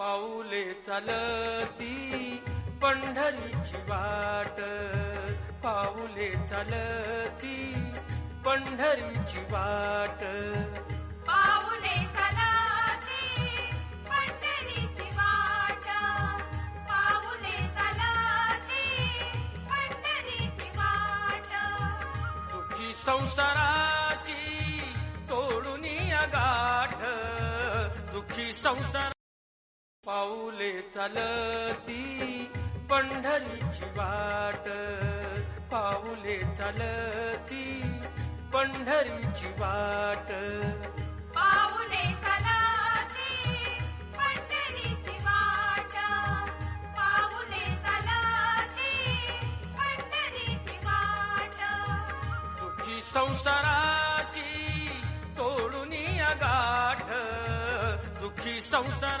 पाऊले चालती पंढरीची वाट. पाऊले चालती पंढरीची वाट. पाऊले चालती पंढरीची वाट. पाऊले चालती पंढरीची वाट. दुखी संसाराची तोडून गाठ. दुखी संसार पाऊले चालती पंढरीची वाट. पाऊले चालती पंढरीची वाट. पाऊले चालती पंढरीची वाट. पाऊले चालती पंढरीची वाट. दुखी संसाराची तोडून गाठ. दुखी संसार